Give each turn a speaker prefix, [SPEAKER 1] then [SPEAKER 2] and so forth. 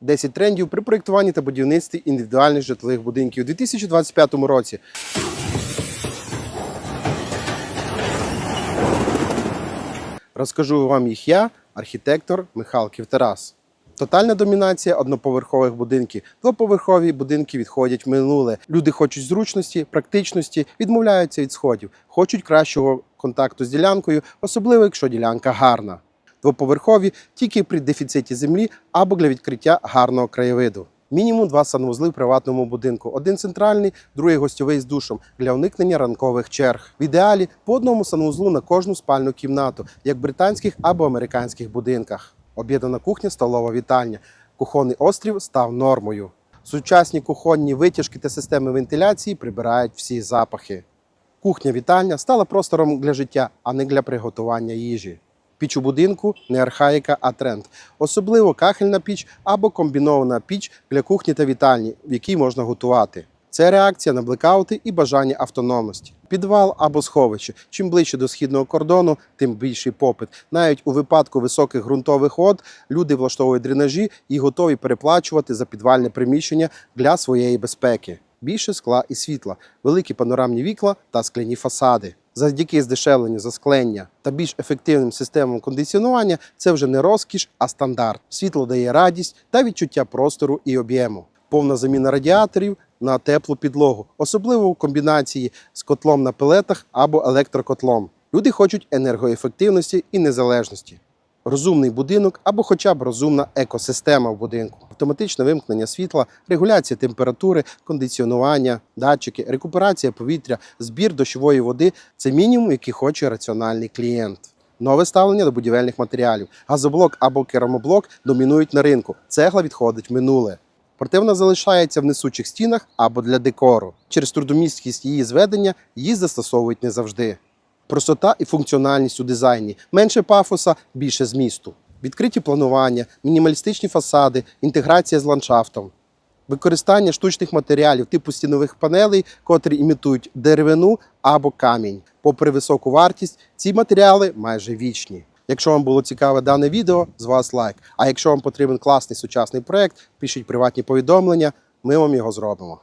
[SPEAKER 1] 10 трендів при проєктуванні та будівництві індивідуальних житлових будинків у 2025 році. Розкажу вам їх я, архітектор Михалків Тарас. Тотальна домінація одноповерхових будинків. Двоповерхові будинки відходять в минуле. Люди хочуть зручності, практичності, відмовляються від сходів, хочуть кращого контакту з ділянкою, особливо якщо ділянка гарна. Двоповерхові тільки при дефіциті землі або для відкриття гарного краєвиду. Мінімум два санвузли в приватному будинку: один центральний, другий гостьовий з душем для уникнення ранкових черг. В ідеалі по одному санвузлу на кожну спальну кімнату, як в британських або американських будинках. Об'єднана кухня, столова вітальня. Кухонний острів став нормою. Сучасні кухонні витяжки та системи вентиляції прибирають всі запахи. Кухня-вітальня стала простором для життя, а не для приготування їжі. Піч у будинку не архаїка, а тренд. Особливо кахельна піч або комбінована піч для кухні та вітальні, в якій можна готувати. Це реакція на блекаути і бажання автономності. Підвал або сховище. Чим ближче до східного кордону, тим більший попит. Навіть у випадку високих ґрунтових вод люди влаштовують дренажі і готові переплачувати за підвальне приміщення для своєї безпеки. Більше скла і світла, великі панорамні вікла та скляні фасади. Завдяки здешевленню засклення та більш ефективним системам кондиціонування це вже не розкіш, а стандарт. Світло дає радість та відчуття простору і об'єму. Повна заміна радіаторів на теплу підлогу, особливо в комбінації з котлом на пелетах або електрокотлом. Люди хочуть енергоефективності і незалежності. Розумний будинок або хоча б розумна екосистема в будинку, автоматичне вимкнення світла, регуляція температури, кондиціонування, датчики, рекуперація повітря, збір дощової води це мінімум, який хоче раціональний клієнт. Нове ставлення до будівельних матеріалів. Газоблок або керамоблок домінують на ринку. Цегла відходить в минуле. Проте вона залишається в несучих стінах або для декору. Через трудомісткість її зведення її застосовують не завжди. Простота і функціональність у дизайні, менше пафоса, більше змісту. Відкриті планування, мінімалістичні фасади, інтеграція з ландшафтом. Використання штучних матеріалів типу стінових панелей, котрі імітують деревину або камінь. Попри високу вартість, ці матеріали майже вічні. Якщо вам було цікаве дане відео, з вас лайк. А якщо вам потрібен класний сучасний проект, пишіть приватні повідомлення, ми вам його зробимо.